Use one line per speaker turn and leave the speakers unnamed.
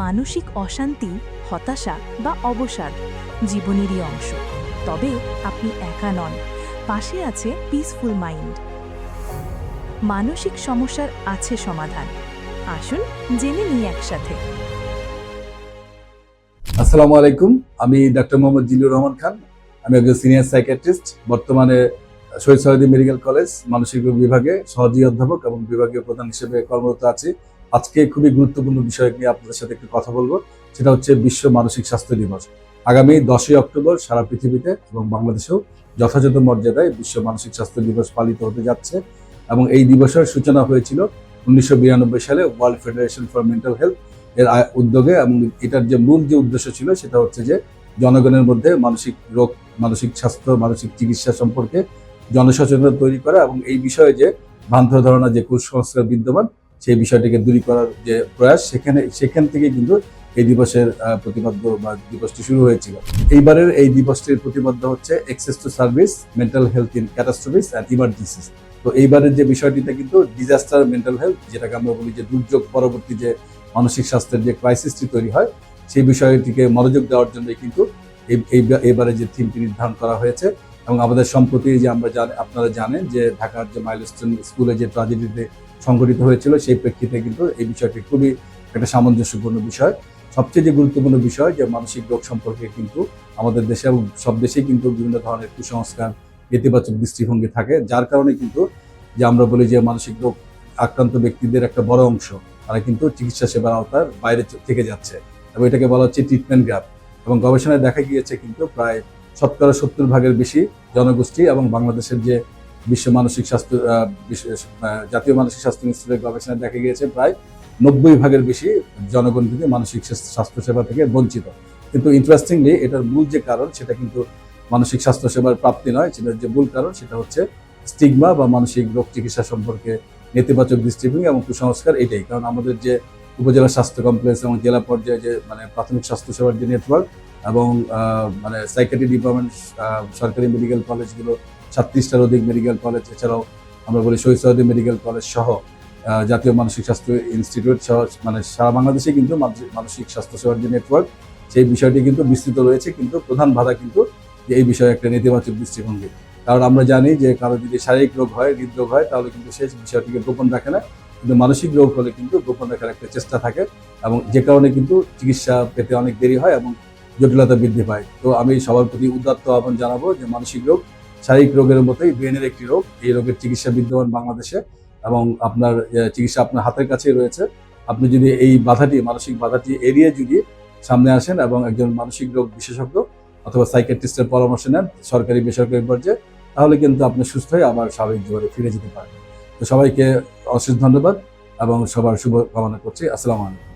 মানসিক অশান্তি, হতাশা বা অবসাদ জীবনেরই অংশ। তবে আপনি একা নন। পাশে আছে পিসফুল মাইন্ড মানসিক সমস্যার আছে সমাধান। আসুন জেনে নিই একসাথে।
আসসালামু আলাইকুম। আমি ডক্টর মোহাম্মদ জিলুর রহমান খান। আমি একজন সিনিয়র সাইকিয়াট্রিস্ট বর্তমানে শহীদ সৈয়দী মেডিকেল কলেজ, মানসিক বিভাগে সহযোগী অধ্যাপক এবং বিভাগীয় প্রধান হিসেবে কর্মরত আছি। আজকে খুবই গুরুত্বপূর্ণ বিষয় নিয়ে আপনাদের সাথে একটু কথা বলব। সেটা হচ্ছে বিশ্ব মানসিক স্বাস্থ্য দিবস। আগামী দশই অক্টোবর সারা পৃথিবীতে এবং বাংলাদেশেও যথাযথ মর্যাদায় বিশ্ব মানসিক স্বাস্থ্য দিবস পালিত হতে যাচ্ছে এবং এই দিবসের সূচনা হয়েছিল উনিশশো বিরানব্বই সালে world federation for mental health এর উদ্যোগে এবং এটার যে মূল যে উদ্দেশ্য ছিল সেটা হচ্ছে যে জনগণের মধ্যে মানসিক রোগ, মানসিক স্বাস্থ্য, মানসিক চিকিৎসা সম্পর্কে জনসচেতনতা তৈরি করা এবং এই বিষয়ে যে ভ্রান্ত ধারণা, যে কুসংস্কার বিদ্যমান সেই বিষয়টিকে দূরী করার যে প্রয়াস, সেখানে, সেখান থেকে কিন্তু এই দিবসের প্রতিপাদ্য বা দিবসটি শুরু হয়েছিল। এইবারের এই দিবসটির প্রতিপাদ্য হচ্ছে access to service mental health in catastrophes and emergencies তো এইবারের যে বিষয়টিতে কিন্তু ডিজাস্টার মেন্টাল হেলথ যেটাকে আমরা বলি যে দুর্যোগ পরবর্তী যে মানসিক স্বাস্থ্যের যে ক্রাইসিসটি তৈরি হয়, সেই বিষয়টিকে মনোযোগ দেওয়ার জন্য কিন্তু এবারে যে থিমটি নির্ধারণ করা হয়েছে। এবং আমাদের সম্প্রতি যে আমরা আপনারা জানেন যে ঢাকার যে মাইলস্টোন স্কুলে যে ট্রাজেডিতে সংঘটিত হয়েছিল, সেই প্রেক্ষিতে কিন্তু এই বিষয়টি খুবই একটা সামঞ্জস্যপূর্ণ বিষয়। সবচেয়ে যে গুরুত্বপূর্ণ বিষয়, যে মানসিক রোগ সম্পর্কে কিন্তু আমাদের দেশে এবং সব দেশেই কিন্তু বিভিন্ন ধরনের কুসংস্কার, নেতিবাচক দৃষ্টিভঙ্গি থাকে, যার কারণে কিন্তু যে আমরা বলি যে মানসিক রোগ আক্রান্ত ব্যক্তিদের একটা বড় অংশ, তারা কিন্তু চিকিৎসা সেবার আওতার বাইরে থেকে যাচ্ছে। এবং এটাকে বলা হচ্ছে ট্রিটমেন্ট গ্যাপ এবং গবেষণায় দেখা গিয়েছে কিন্তু প্রায় শতকরা সত্তর ভাগের বেশি জনগোষ্ঠী এবং বাংলাদেশের যে বিশ্ব মানসিক স্বাস্থ্য জাতীয় মানসিক স্বাস্থ্য ইনস্টিটিউটের গবেষণায় দেখা গিয়েছে প্রায় নব্বই ভাগের বেশি জনগণ কিন্তু মানসিক স্বাস্থ্য- স্বাস্থ্যসেবা থেকে বঞ্চিত। কিন্তু ইন্টারেস্টিংলি এটার মূল যে কারণ সেটা কিন্তু মানসিক স্বাস্থ্য সেবার প্রাপ্তি নয় সেটার যে মূল কারণ সেটা হচ্ছে স্টিগমা বা মানসিক রোগ চিকিৎসা সম্পর্কে নেতিবাচক দৃষ্টিভঙ্গি এবং কুসংস্কার এটাই। কারণ আমাদের যে উপজেলা স্বাস্থ্য কমপ্লেক্স এবং জেলা পর্যায়ে যে মানে প্রাথমিক স্বাস্থ্য সেবার যে নেটওয়ার্ক এবং মানে সাইকেট্রি ডিপার্টমেন্ট সরকারি মেডিকেল কলেজগুলো সাতত্রিশটার অধিক মেডিকেল কলেজ এছাড়াও আমরা বলি শহীদ সৈয়দী মেডিকেল কলেজ সহ জাতীয় মানসিক স্বাস্থ্য ইনস্টিটিউট সহ মানে সারা বাংলাদেশে কিন্তু মানসিক- মানসিক স্বাস্থ্য সেবার যে নেটওয়ার্ক সেই বিষয়টি কিন্তু বিস্তৃত রয়েছে, কিন্তু প্রধান বাধা কিন্তু এই বিষয়ে একটা নেতিবাচক দৃষ্টিভঙ্গি। কারণ আমরা জানি যে কারও যদি শারীরিক রোগ হয়, হৃদরোগ হয়, তাহলে কিন্তু সেই বিষয়টিকে গোপন রাখে না। কিন্তু মানসিক রোগ হলে কিন্তু গোপন রাখার একটা চেষ্টা থাকে এবং যে কারণে কিন্তু চিকিৎসা পেতে অনেক দেরি হয় এবং জটিলতা বৃদ্ধি পায়। তো আমি সবার প্রতি উদাত্ত আহ্বান জানাব যে মানসিক রোগ, শারীরিক রোগের মতোই ব্রেনের একটি রোগ। এই রোগের চিকিৎসা বিদ্যমান বাংলাদেশে এবং আপনার চিকিৎসা আপনার হাতের কাছেই রয়েছে। আপনি যদি এই বাধাটি, মানসিক বাধাটি এড়িয়ে যদি সামনে আসেন এবং একজন মানসিক রোগ বিশেষজ্ঞ অথবা সাইকিয়াট্রিস্টের পরামর্শ নেন সরকারি বেসরকারি পর্যায়ে, তাহলে কিন্তু আপনি সুস্থ হয়ে আবার স্বাভাবিক জীবনে ফিরে যেতে পারবেন। তো সবাইকে অশেষ ধন্যবাদ এবং সবার শুভ কামনা করছি। আসসালামু আলাইকুম।